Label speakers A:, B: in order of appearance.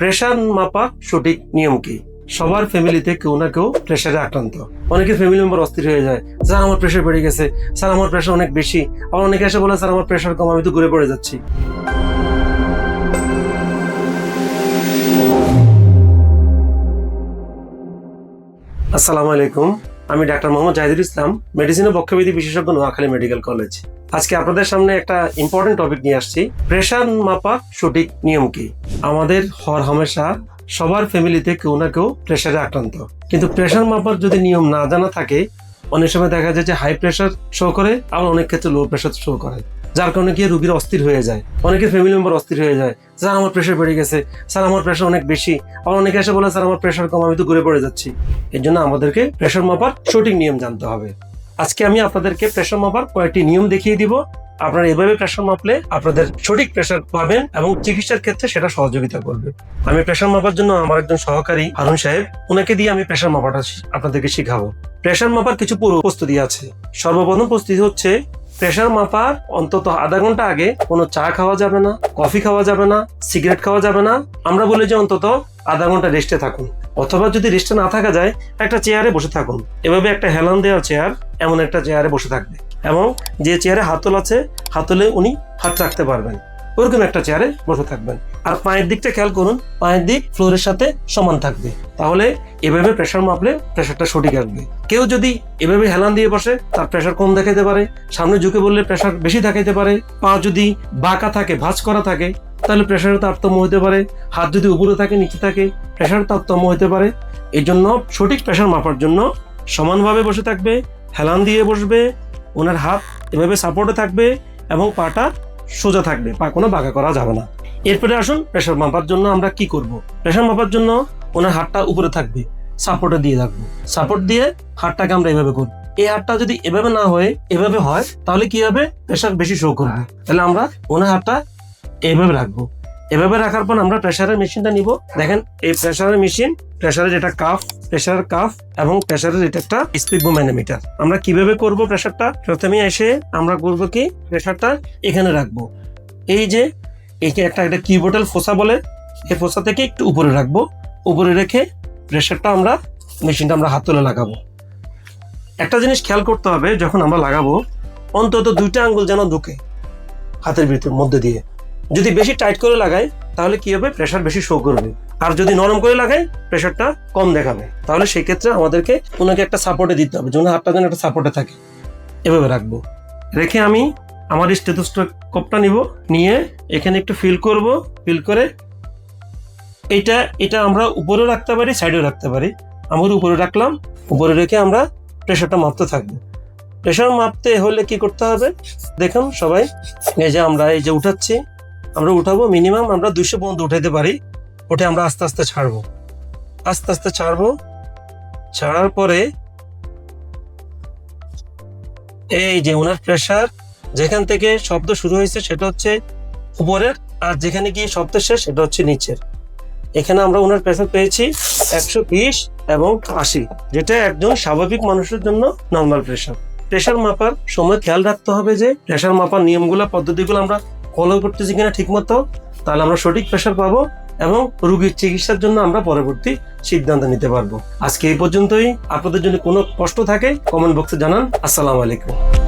A: Pressure মাপা সঠিক নিয়ম কি? সবার ফ্যামিলিতে কেউ না কেউ প্রেশারে আক্রান্ত। অনেকে ফ্যামিলি মেম্বার অস্থির হয়ে যায়। স্যার, আমার প্রেশার বেড়ে গেছে। স্যার, আমার প্রেশার অনেক বেশি। আবার অনেকে এসে বলে, স্যার, আমার প্রেশার কম, আমি তো ঘুরে পড়ে যাচ্ছি। আসসালামু আলাইকুম। আমি ডাক্তার মোহাম্মদ জাহিদুল ইসলাম মেডিসিন ও বক্ষবিধি বিশেষজ্ঞ নোয়াখালী মেডিকেল কলেজ। আজকে আপনাদের সামনে একটা ইম্পর্টেন্ট টপিক নিয়ে আসছি প্রেশার মাপা সঠিক নিয়ম কি? আমাদের হর হামেশা সবার ফ্যামিলিতে কেউ না কেউ প্রেশারে আক্রান্ত। কিন্তু প্রেশার মাপার যদি নিয়ম না জানা থাকে, অনেক সময় দেখা যায় যে হাই প্রেশার শো করে, আবার অনেক ক্ষেত্রে লো প্রেশার শো করে। যার কারণে গিয়ে রুগীর অস্থির হয়ে যায়। অনেকের ফ্যামিলি মেম্বার অস্থির হয়ে যায়। স্যার, আমার প্রেশার বেড়ে গেছে। স্যার, আমার প্রেশার অনেক বেশি। আবার অনেকে এসে বলে, স্যার, আমার প্রেশার কম, আমি তো ঘুরে পড়ে যাচ্ছি। এর জন্য আমাদেরকে প্রেশার মাপার সঠিক নিয়ম জানতে হবে। আজকে আমি আপনাদেরকে প্রেশার মাপার কয়েকটি নিয়ম দেখিয়ে দিব। আপনারা এভাবে প্রেশার মাপলে আপনাদের সঠিক প্রেশার পাবেন এবং চিকিৎসার ক্ষেত্রে সেটা সহযোগিতা করবে। আমি প্রেশার মাপার জন্য আমার একজন সহকারী, হারুন সাহেব ওনাকে দিয়ে আমি প্রেশার মাপাটা আপনাদেরকে শিখাবো। প্রেশার মাপার কিছু পূর্ব প্রস্তুতি আছে। সর্বপ্রথম প্রস্তুতি হচ্ছে প্রেশার মাপার অন্তত আধা ঘণ্টা আগে কোনো চা খাওয়া যাবে না, কফি খাওয়া যাবে না, সিগারেট খাওয়া যাবে না। আমরা বলি যে অন্তত আধা ঘণ্টা রেস্টে থাকুন। অথবা যদি রেস্টে না থাকা যায়, একটা চেয়ারে বসে থাকুন। এভাবে একটা হেলান দেওয়া চেয়ার, এমন একটা চেয়ারে বসে থাকবে। এবং যে চেয়ারে হাতল আছে, হাতলে উনি হাত রাখতে পারবেন। ওরকম একটা চেয়ারে বসে থাকবেন। আর পায়ের দিকটা খেয়াল করুন, পায়ের দিক ফ্লোরের সাথে সমান থাকবে। তাহলে এভাবে প্রেশার মাপলে প্রেশারটা সঠিক আসবে। কেউ যদি এভাবে হেলান দিয়ে বসে, তার প্রেশার কম দেখাইতে পারে, সামনে ঝুঁকে বললে প্রেশার বেশি দেখাইতে পারে। পা যদি বাঁকা থাকে, ভাঁজ করা থাকে, তাহলে প্রেশারের তারতম্য হতে পারে। হাত যদি উপরে থাকে, নিচে থাকে প্রেশার তারতম্য হতে পারে। এই জন্য সঠিক প্রেশার মাপার জন্য সমানভাবে বসে থাকবে, হেলান দিয়ে বসবে, ওনার হাত এভাবে সাপোর্টে থাকবে এবং পাটা সোজা থাকবে বা কোনো বাঁকা করা যাবে না। এরপরে আসুন প্রেশার মাপার জন্য আমরা কি করব? প্রেশার মাপার জন্য ওনার হাতটা উপরে থাকবে সাপোর্টে দিয়ে রাখব। সাপোর্ট দিয়ে হাতটাকে আমরা এভাবে করব। এই হাতটা যদি এভাবে না হয়ে, এভাবে হয়, তাহলে কি হবে? প্রেশার বেশি শো করবে। তাহলে আমরা ওনার হাতটা এভাবে রাখব। এভাবে রাখার পর আমরা প্রেশারের মেশিনটা নিব। দেখেন, এই প্রেশারের মেশিন প্রেশারের যেটা কাফ প্রেশার কাফ এবং প্রেশারের এটা একটা স্পিড ম্যানোমিটার আমরা কীভাবে করব প্রেশারটা প্রথমে এসে আমরা করব কি? প্রেশারটা এখানে রাখব। এই যে, একে একটা একটা কিবোর্ডের ফোসা বলে, এই ফোসা থেকে একটু উপরে রাখব। উপরে রেখে প্রেশারটা আমরা মেশিনটা আমরা হাত তুলে লাগাবো। একটা জিনিস খেয়াল করতে হবে, যখন আমরা লাগাবো, অন্তত দুইটা আঙ্গুল যেন ঢুকে হাতের ভিতর, মধ্যে দিয়ে। যদি বেশি টাইট করে লাগাই তাহলে কি হবে? প্রেশার বেশি শো করবে। আর যদি নরম করে লাগাই প্রেশারটা কম দেখাবে। তাহলে সেই ক্ষেত্রে আমাদেরকে ওনাকে একটা সাপোর্টে দিতে হবে। যেন হাতটা যেন একটা সাপোর্টে থাকে। এভাবে রাখব। রেখে আমি আমার স্টেথোস্কোপটা নিব। নিয়ে এখানে একটু ফিল করব। ফিল করে এটা এটা আমরা উপরে রাখতে পারি সাইডেও রাখতে পারি। আমরা উপরে রাখলাম। উপরে রেখে আমরা প্রেশারটা মাপতে থাকব। প্রেশার মাপতে হলে কি করতে হবে? দেখুন সবাই, এই যে আমরা এই যে উঠাচ্ছি আমরা উঠাবো মিনিমাম আমরা দুইশো পর্যন্ত উঠাইতে পারি। উঠে আমরা আস্তে আস্তে ছাড়বো। আস্তে আস্তে ছাড়বো। ছাড়ার পরে এই যে ওনার প্রেশার যেখান থেকে শব্দ শুরু হয়েছে সেটা হচ্ছে উপরের, আর যেখানে গিয়ে শব্দ শেষ সেটা হচ্ছে নিচের। এখানে আমরা ওনার প্রেশার পেয়েছি একশো বিশ এবং আশি, যেটা একজন স্বাভাবিক মানুষের জন্য নর্মাল প্রেশার প্রেশার মাপার সময় খেয়াল রাখতে হবে যে প্রেশার মাপার নিয়মগুলো, পদ্ধতিগুলো আমরা ফলো করতেছি কিনা ঠিক মতো তাহলে আমরা সঠিক প্রেশার পাবো এবং রুগীর চিকিৎসার জন্য আমরা পরবর্তী সিদ্ধান্ত নিতে পারব। আজকে এই পর্যন্তই। আপনাদের জন্য কোনো কষ্ট থাকে কমেন্ট বক্সে জানান। আসসালামু আলাইকুম।